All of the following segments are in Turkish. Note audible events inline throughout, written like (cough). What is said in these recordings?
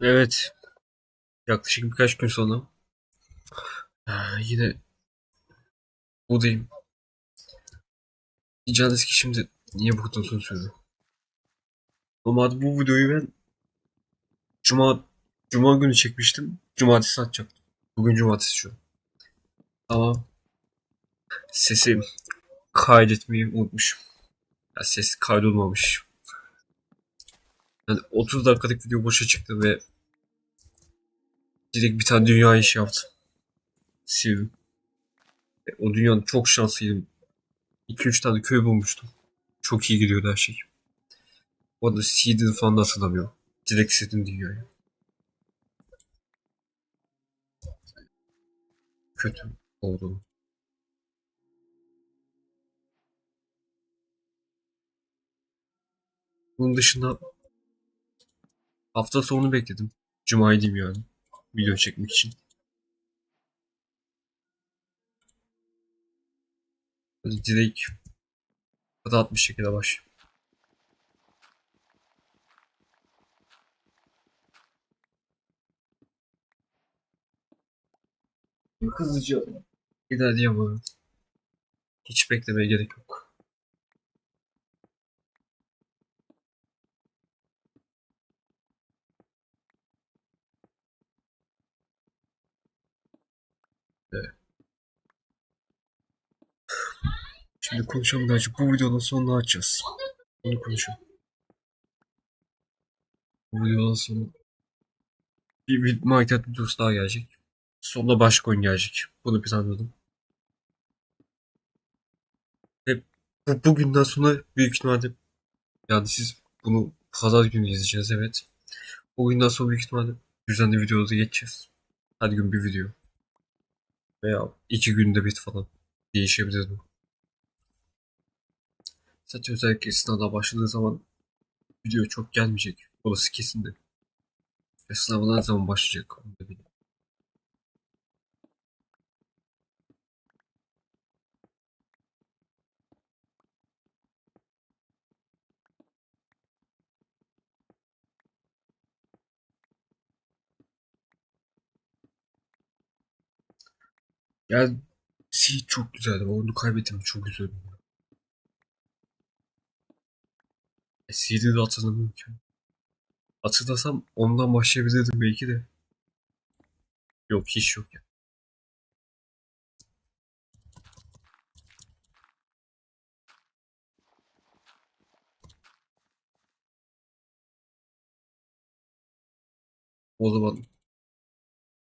Evet. Yaklaşık birkaç gün sonra eee, yine buradayım. Diyeceğiniz ki şimdi niye bu uzun sürdü? Normalde bu videoyu ben Cuma Cuma günü çekmiştim. Cumartesi atacaktım. Bugün cumartesi şu. Ama sesi kaydetmeyi unutmuşum. Ya ses kaydolmamış. Yani 30 dakikalık video boşa çıktı ve direkt bir tane dünya işi yaptım. Sildim. E, O dünyanın çok şanslıydım. 2-3 tane köy bulmuştum. Çok iyi gidiyordu her şey. O da seedini falan da hatırlamıyorum. Direkt sildim dünyayı. Kötü oldu. Bunun dışında hafta sonu bekledim. Cuma'yı diyeyim yani. Video çekmek için. Böyle direkt kata atmış şekilde baş. Hızlıca ilerleyeyim abi. Hiç beklemeye gerek yok. Evet. Şimdi konuşalım birazcık. Bu videonun sonunu açacağız. Onu konuşalım. Bu videonun sonu bir, bir Minecraft videosu daha gelecek. Sonunda başka oyun gelecek. Bunu planladım. Ve bu, bugünden sonra büyük ihtimalle yani siz bunu pazar günü izleyeceğiz evet. Bugünden sonra büyük ihtimalle düzenli videoda geçeceğiz. Her gün bir video. Veya iki günde bir falan. Değişebilir bu. Zaten özellikle sınavda başladığı zaman video çok gelmeyecek. Orası kesin de. Ve sınavlar zaman başlayacak onu da bilmiyorum. Yani Seed çok güzeldi. Onu kaybettim. Çok güzeldi. E, Seed'i de hatırlamıyorum ki. Hatırlasam ondan başlayabilirdim belki de. Yok hiç yok ya. O zaman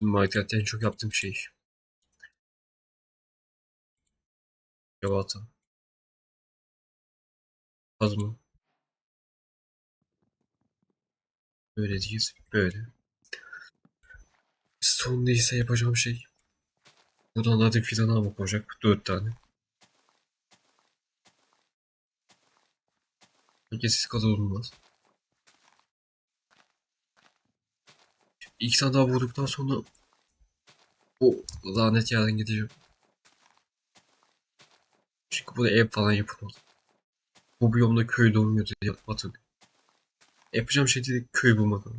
Minecraft'ta en çok yaptığım şey. Yavata. Kazma. Böyle değil. Böyle. Stone değilse yapacağım şey. Buradan hadi fidan almak olacak. Dört tane. Herkes kadar olmaz. İki tane daha vurduktan sonra bu lanet yarın gideceğim. Çünkü burada ev falan yapılmaz. Bu biyomda köy doğmuyor diye hatırlıyorum. Yapacağım şey değil köy bulmak ama.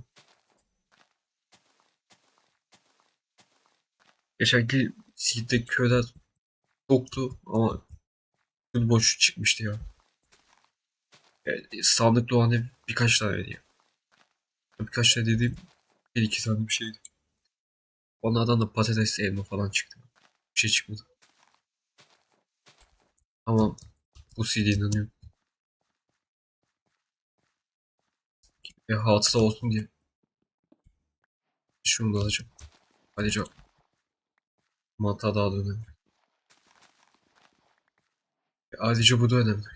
Geçenki Seed'de köyler çoktu ama full boş çıkmıştı ya. Yani sandık doğan ev birkaç taneydi ya. Birkaç tane dediğim bir iki tane bir şeydi. Onlardan da patates, elma falan çıktı. Bir şey çıkmadı. Ama bu CD'ye inanıyorum. Ve hatıra olsun diye. Şunu da alacağım. Ayrıca mantığa daha da önemli. Ve Ayrıca bu da önemli.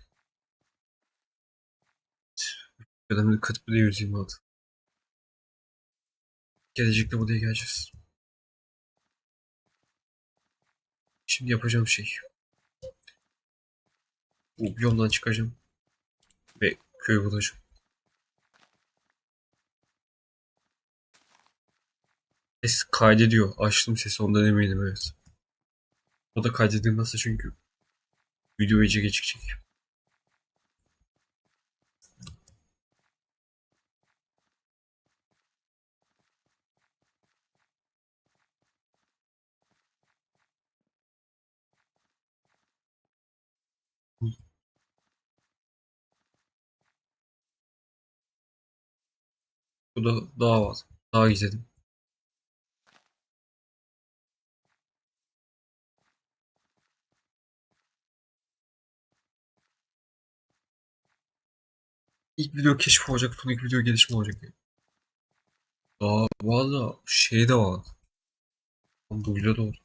Önemli kıtbı da 126. Gelecekte buraya geleceğiz. Şimdi yapacağım şey. Bu biyomdan çıkacağım. Ve köyü bulacağım. Ses kaydediyor. Açtım sesi ondan eminim evet. O da kaydedilmezse çünkü video iyice geçecek. Bu da daha var. Daha izledim. İlk video keşif olacak, son ilk video gelişme olacak. Yani. Daha valla şey de var. Ama Bu video da oldu.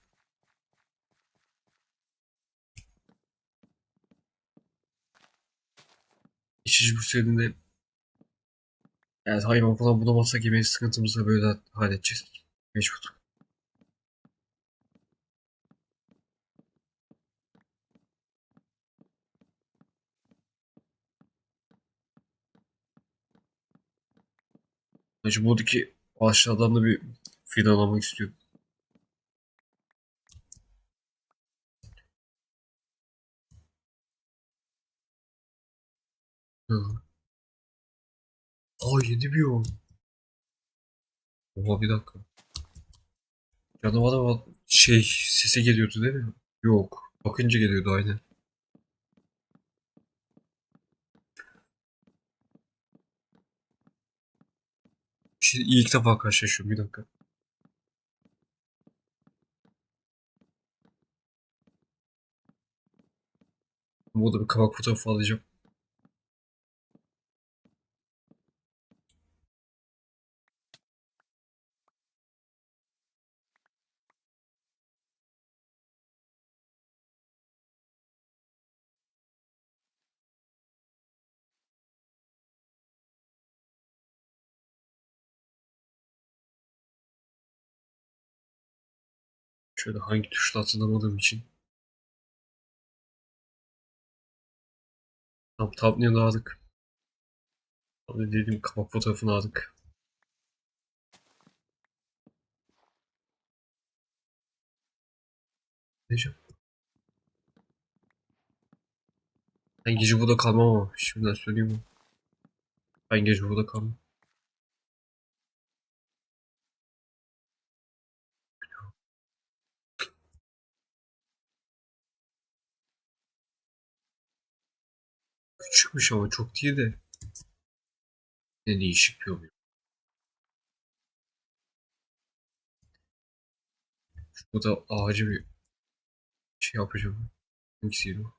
İşici bu serinde yani hayvan falan bulamazsak yemeği sıkıntımızı böyle halledeceğiz. Mecbur. Hacı buradaki ağaçlardan da bir fidan almak istiyorum. Hı. Aa yedi bir yol. Oha bir dakika. Canavar var. Şey sesi geliyordu değil mi? Yok. Bakınca geliyordu aynen. Şey, ilk defa karşılaşıyorum bir dakika. Burada bir kabak fotoğrafı alacağım. Şöyle hangi tuşla hatırlamadığım için. Tam thumbnail'ı aldık. Abi dediğim kabak fotoğrafını aldık. Diyeceğim. Ben gece burada kalmam ama şimdiden söyleyeyim? Ben gece burada kalmam. Küçükmüş ama çok değil de. Ne değişik bir oluyor. Şurada ağacı bir şey yapacağım. Hangisiydi o?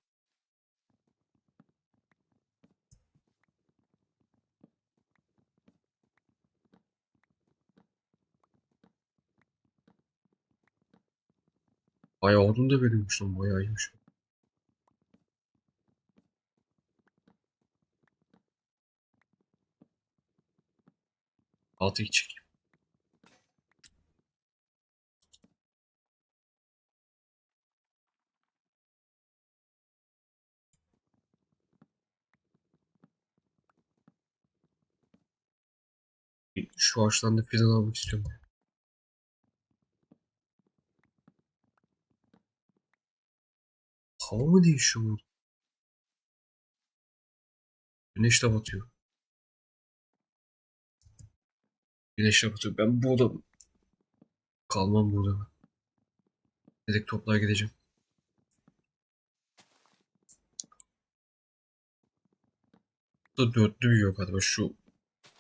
Bayağı odun da verilmiş lan bayağı iyiymiş. Altı içecek. Şu ağaçtan da fidan almak istiyorum. Hava mı değişiyor? Güneş de batıyor. Güneş batıyor. Ben burada kalmam burada. Direkt toplar gideceğim. Da dörtlü büyüyor galiba şu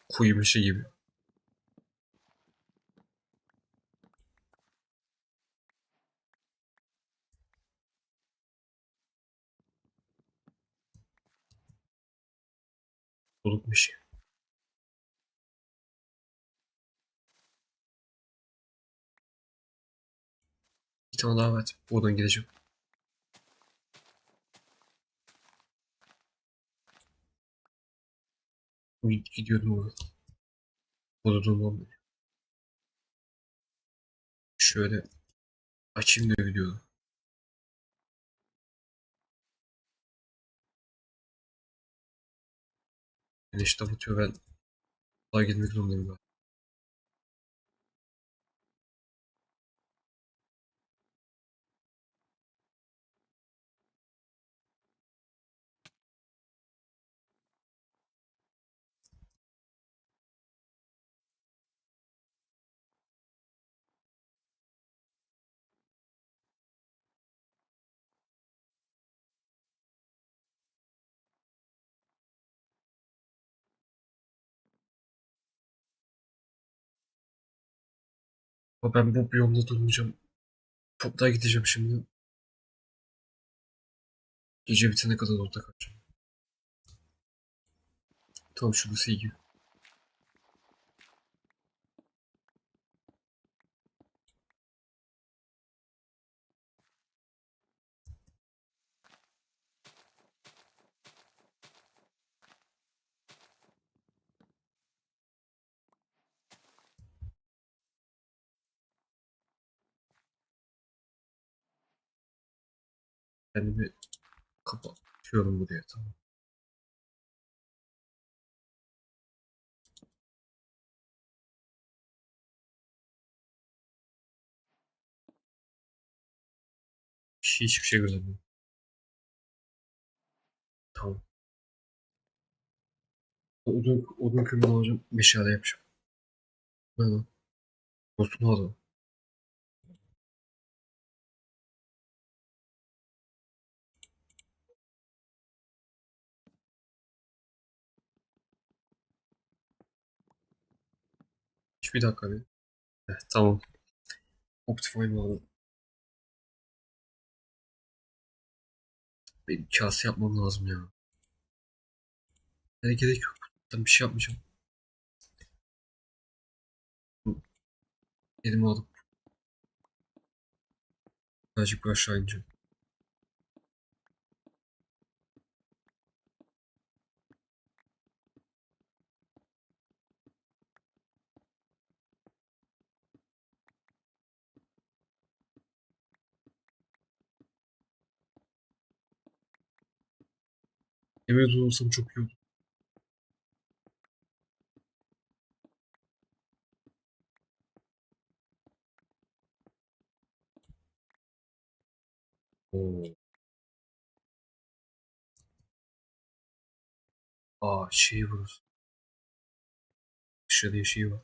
kuyu meşe gibi. Soluk meşe. Bir tane daha var. Buradan gideceğim. Gidiyordum orada. Bodrum'dan beri. Şöyle açayım da videoyu. Güneş de batıyor ben daha gitmek zorundayım galiba. Ben bu biyomda durmayacağım. Daha gideceğim şimdi. Gece bitene kadar orada kalacağım. Tamam şurası iyi. Hani Kendimi kapatıyorum buraya tamam. Şey, hiçbir şey göremiyorum. Tamam. Odun, odun kömürü alacağım. Meşale yapacağım. Ne lan? Dostunu alalım. bir dakika bir. Heh, tamam. Optifine bağladım. Benim kase yapmam lazım ya. Yani gerek yok. Ben bir şey yapmayacağım. Elimi alıp birazcık aşağı ineceğim. Emre olsam çok iyi olur. Oo. Aa şey burası. Dışarıda şey var.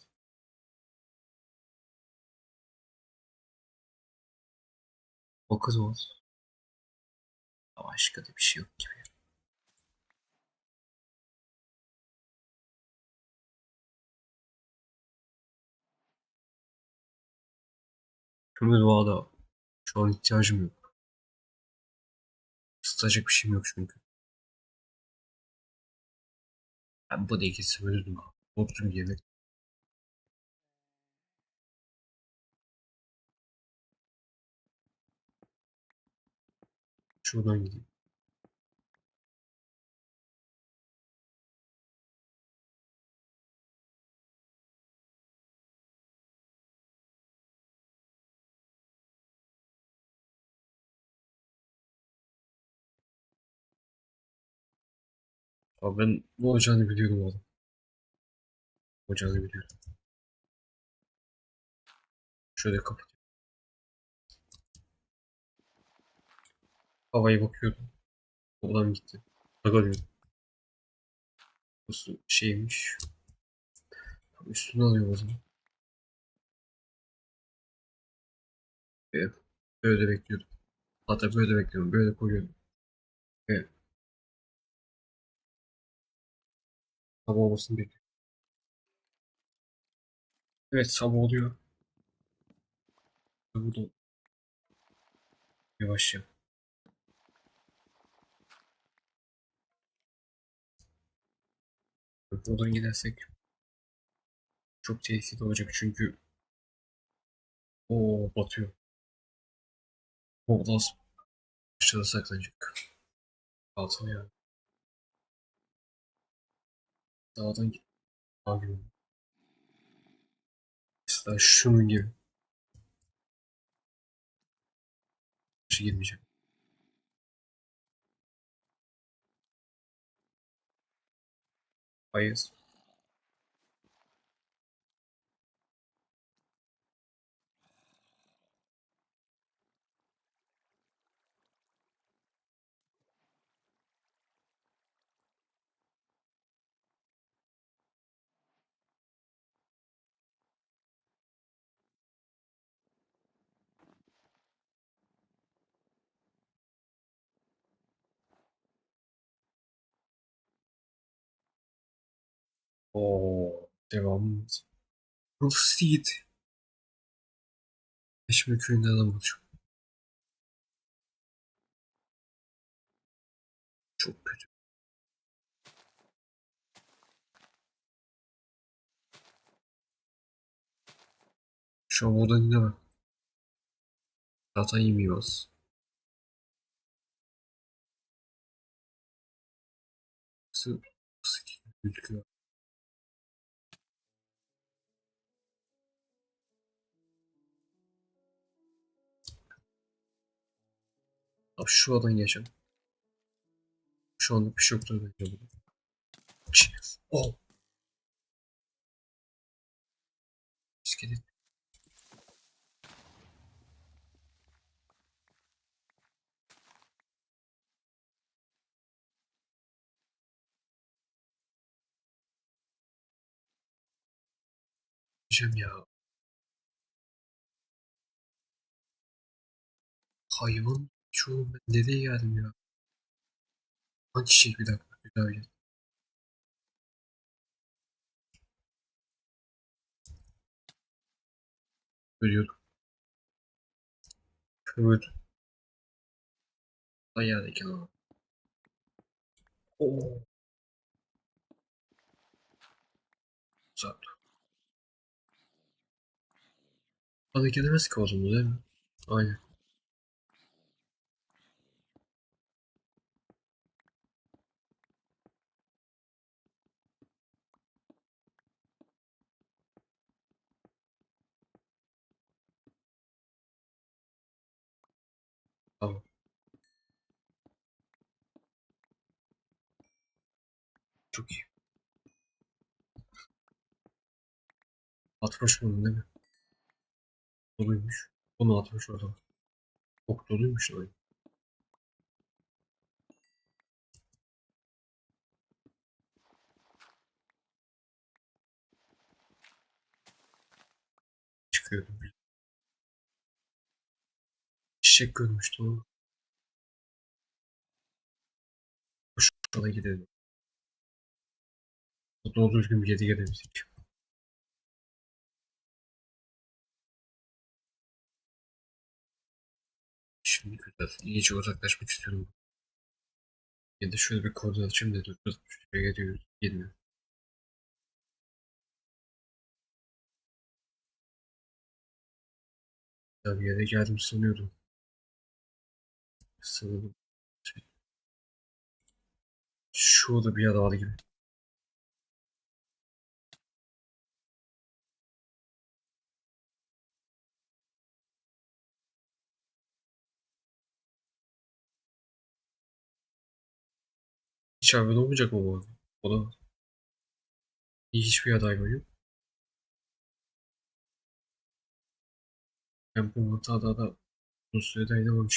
O kız var. Ama başka da bir şey yok gibi. Kömür doğada. Şu an ihtiyacım yok. Isıtacak bir şeyim yok çünkü. Ben bu değil gitsem ölürdüm. Korktum yemek. Şuradan gideyim. Abi ben bu olacağını biliyordum oğlum. Olacağını biliyordum. Şöyle kapat. Havaya bakıyordum. Oradan gitti. Aga diyorum. Nasıl şeymiş. Üstüne alıyorum o zaman. Evet. Böyle bekliyordum. Hatta böyle bekliyorum. Böyle koyuyorum. Evet. Sabah olmasını bekliyorum. Evet sabah oluyor. Burada yavaş yap. Buradan gidersek çok tehlikeli olacak çünkü o batıyor. Oradan aşağıda saklanacak. Altına yani. Dağdan git. Dağ. Mesela şunun gibi. Bir şey. Hayır. Oo, devam. Proceed. Şimdi köyünde adam olacağım. Çok kötü. Şu an burada dinlemem. Zaten yemiyoruz. Nasıl, nasıl gözüküyor? Abi şu adan geçelim. Şu anda bir şey yoktur bence burada. Oh! İskelet. Ya. Hayvan ben nereye geldim ya? Lan çiçek bir dakika. Bir daha gel. Ölüyordum. Öldüm. Lan yerdeyken ama. Oo. Uzak dur. Bana ki o zaman değil mi? Aynen. Tamam. Çok iyi. Atmış bunu değil mi? Doluymuş. Bunu atmış o zaman. Çok doluymuş lan. Çıkıyordum. Çiçek görmüştüm ama. Şurada gidelim. Doğru düzgün bir yere gidemedik. Şimdi güzel. İyice uzaklaşmak istiyorum. Ya da şöyle bir koordinat açayım da dur. Şuraya gidiyoruz. Gelmiyor. Ya bir yere geldim sanıyordum. Sanırım. Şurada bir yer var gibi. Hiç hayvan olmayacak mı bu arada? O da hiçbir yer hayvan yok. Ben bu hatada da uzun süre dayanamam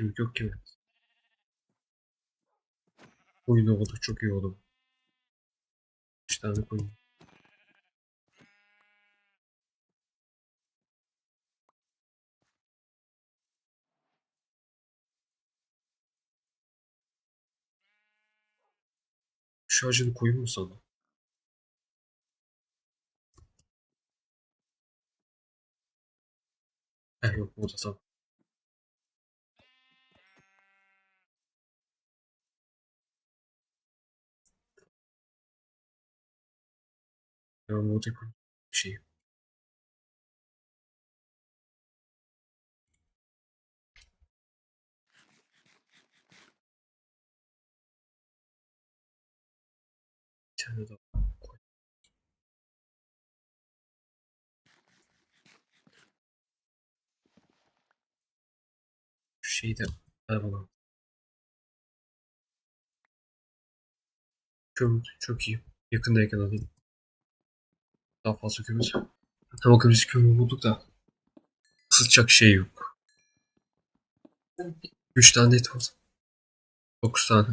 Kemik yok ki. Koyun oldu çok iyi oldu. 3 tane koyun. Ağacını koyun mu sana? Eh yok burada tamam. Yapayım. Bir şey. Bir tane daha şeyi. Kömür çok iyi. Yakındayken alayım. Daha fazla kömür. Tamam kömür kömür bulduk da. Sıcak şey yok. 3 tane et var. 9 tane.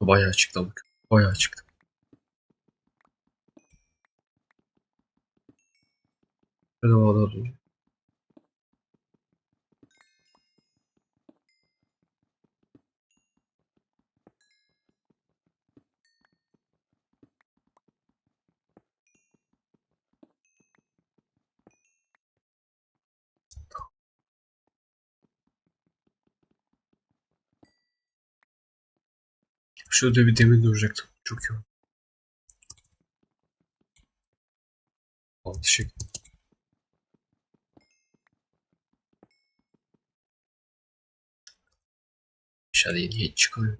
Bayağı çıktı ama. Bayağı çıktı. Ben o alalım. Şurada bir demir duracaktım. Çok iyi oldu. Altı şey. Aşağıda yeni hiç çıkamıyor.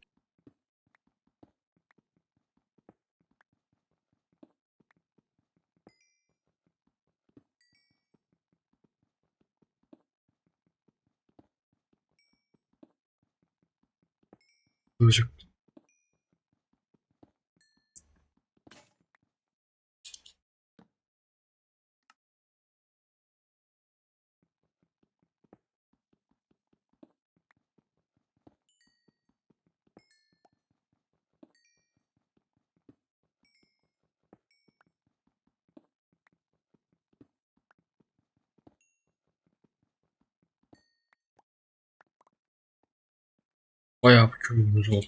Kömürümüz oldu.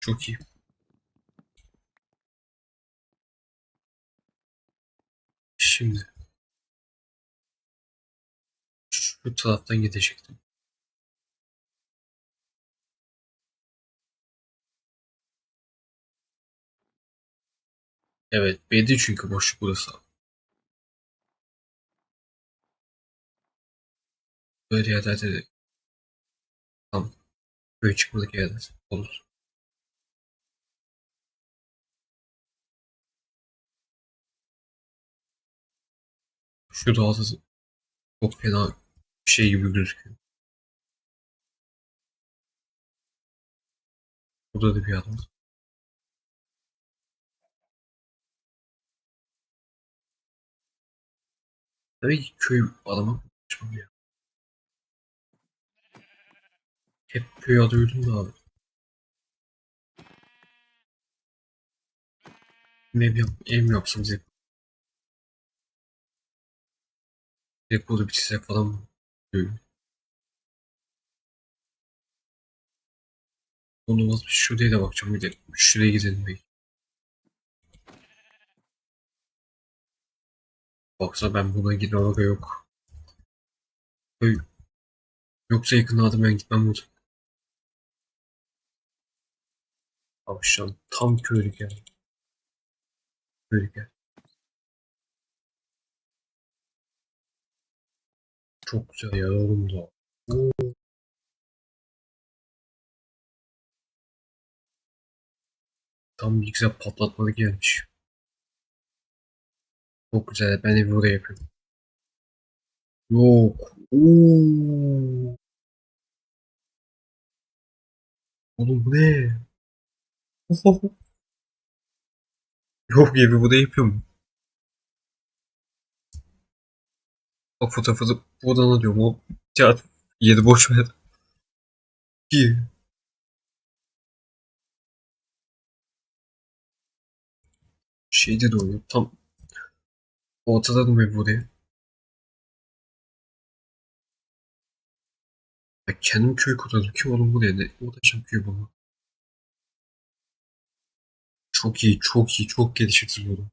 Çok iyi. Şimdi şu taraftan gidecektim. Evet, belli çünkü boşluk burası. Böyle yerlerde de köy çıkmadık yerler olur. Şu dağda çok fena bir şey gibi gözüküyor. Burada da bir adam. Tabii ki köy adama konuşmam. Hep adı duydum da abi. Ev, yap, ev mi yapsam. Direkt burada bitirsek falan. Onu olmaz. Şuraya da bakacağım de. Şuraya gidelim belki. Baksa ben buna gitmem aga yok. Yoksa yakın adım ben gitmem burada. Abi şu an tam köylük yani. Köylük yani. Çok güzel ya oğlum da. Tam bir güzel patlatmalı gelmiş. Çok güzel. Ben evi buraya yapıyorum. Yok. Oo. Oğlum bu ne? Yok evi burada yapıyorum. Bak fotoğrafı da buradan alıyorum. O kağıt yeri boş ver. İyi. Şeyde doğuyor. Tam ortada mı buraya? Ya kendim köy kuradım ki oğlum buraya ne uğraşacağım köy bunu. Çok iyi, çok iyi, çok gelişirsiz bunu.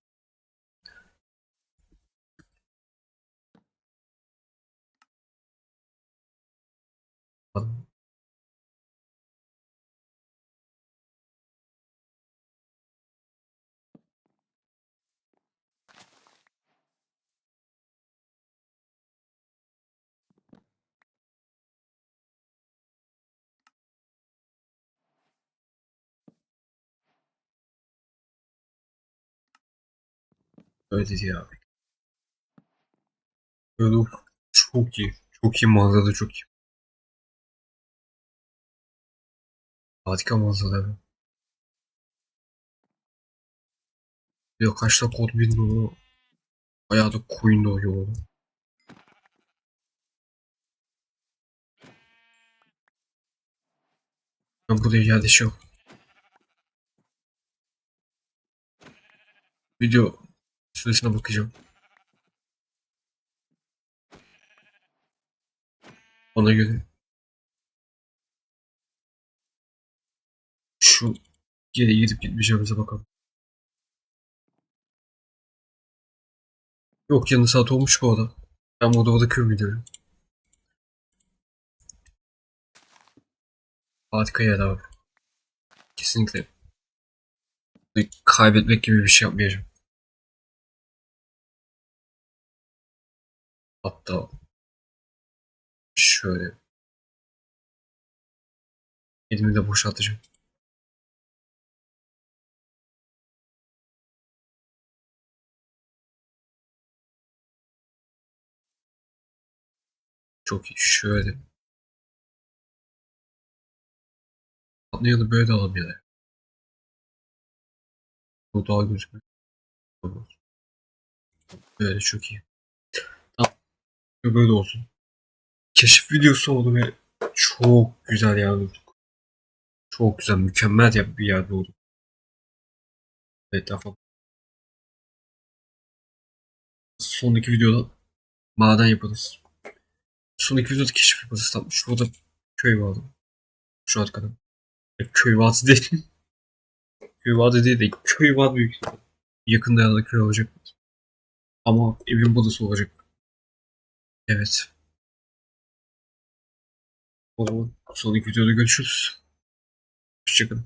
Evet ya abi. Böyle çok iyi. Çok iyi mağazada çok iyi. Patika mağazaları. Ya kaçta kod bilmiyorum. Bayağı da coin doğuyor oğlum. Ben buraya geldi şey şu. Video süresine bakacağım. Ona göre şu geri gidip gitmeyeceğimize bakalım. Yok yanı saat olmuş bu arada. Ben burada burada köy gidiyorum. Harika yer abi. Kesinlikle. Kaybetmek gibi bir şey yapmayacağım. Hatta şöyle elimi de boşaltacağım. Çok iyi. Şöyle. Atlayanı böyle de alamıyorlar. Bu daha gözükmüyor. Böyle çok iyi. Tamam. Böyle olsun. Keşif videosu oldu ve çok güzel yer bulduk. Çok güzel, mükemmel bir yer bulduk. Evet, tamam. Sonraki videoda maden yaparız. Sonraki videoda keşif yaparız. Tam şurada köy vardı. Şu arkada. E, Köy vardı değil. (laughs) köy vardı değil de köy var büyük. Yakında ya da köy olacak. Ama evin burası olacak. Evet. O zaman sonraki videoda görüşürüz. Hoşçakalın.